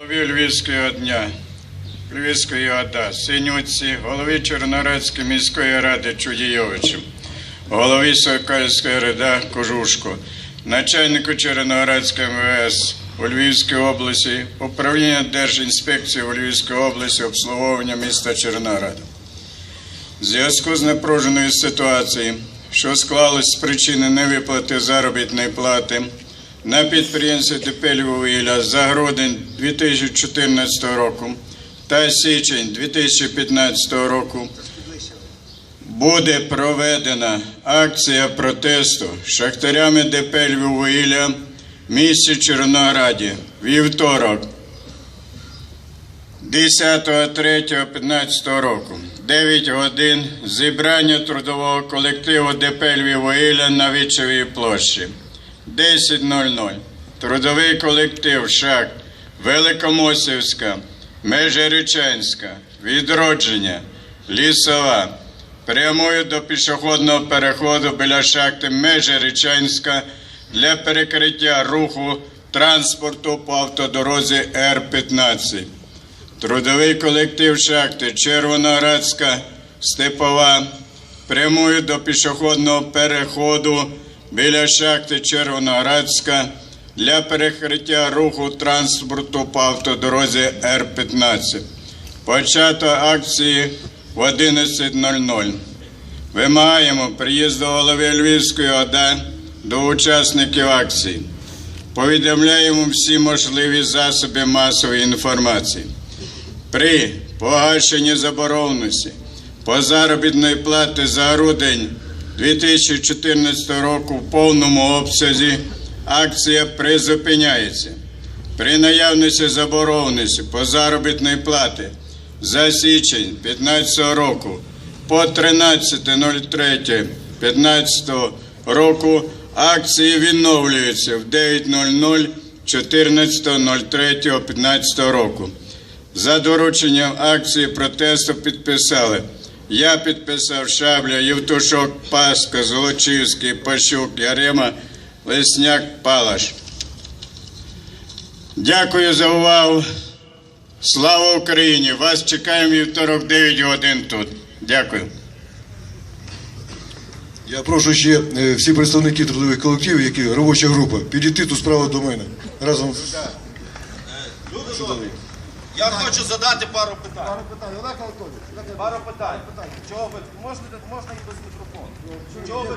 Голові Львівського дня, Львівської ОДА, Синюці, голові Чорнорецької міської ради Чудійовичу, голові Сокольської РДА Кожушко, начальнику Червоноградської МВС у Львівській області, управління Держінспекції у Львівській області, обслуговування міста Чорнограда. В зв'язку з напруженою ситуацією, що склалась з причини невиплати заробітної плати на підприємстві ДП за грудень 2014 року та січень 2015 року буде проведена акція протесту шахтарями ДП «Львовіля» в місті Чорнограді вівторок 10.03.15 року, 9 годин зібрання трудового колективу ДП Львівоїля на Вічевій площі. 10.00. Трудовий колектив шахт Великомосівська, Межирічанська, Відродження, Лісова. Прямують до пішохідного переходу біля шахти Межирічанська для перекриття руху транспорту по автодорозі Р-15. Трудовий колектив шахти Червоноградська Степова прямує до пішохідного переходу біля шахти Червоноградська для перекриття руху транспорту по автодорозі Р-15. Почато акції в 11.00. Вимагаємо приїзду голови Львівської ОДА до учасників акції. Повідомляємо всі можливі засоби масової інформації. При погашенні заборгованості по заробітної плати за грудень 2014 року в повному обсязі акція призупиняється. При наявності заборгованості по заробітної плати за січень 2015 року по 13.03.15 року акції відновлюються в 9.00 14.03.15 року. За дорученням акції протесту підписали. Я підписав Шабля, Євтушок, Паска, Золочівський, Пащук, Ярема, Лесняк, Палаш. Дякую за увагу. Слава Україні! Вас чекаємо вівторок 9 годин тут. Дякую. Я прошу ще е, всі представники трудових колективів, які робоча група, підійти тут справа до мене. Разом з я хочу задати пару питань. Пару питань. Олег Анатолійович, Олег Пару питань. питань. Чого ви можна, можна і без мікрофону? Чого ви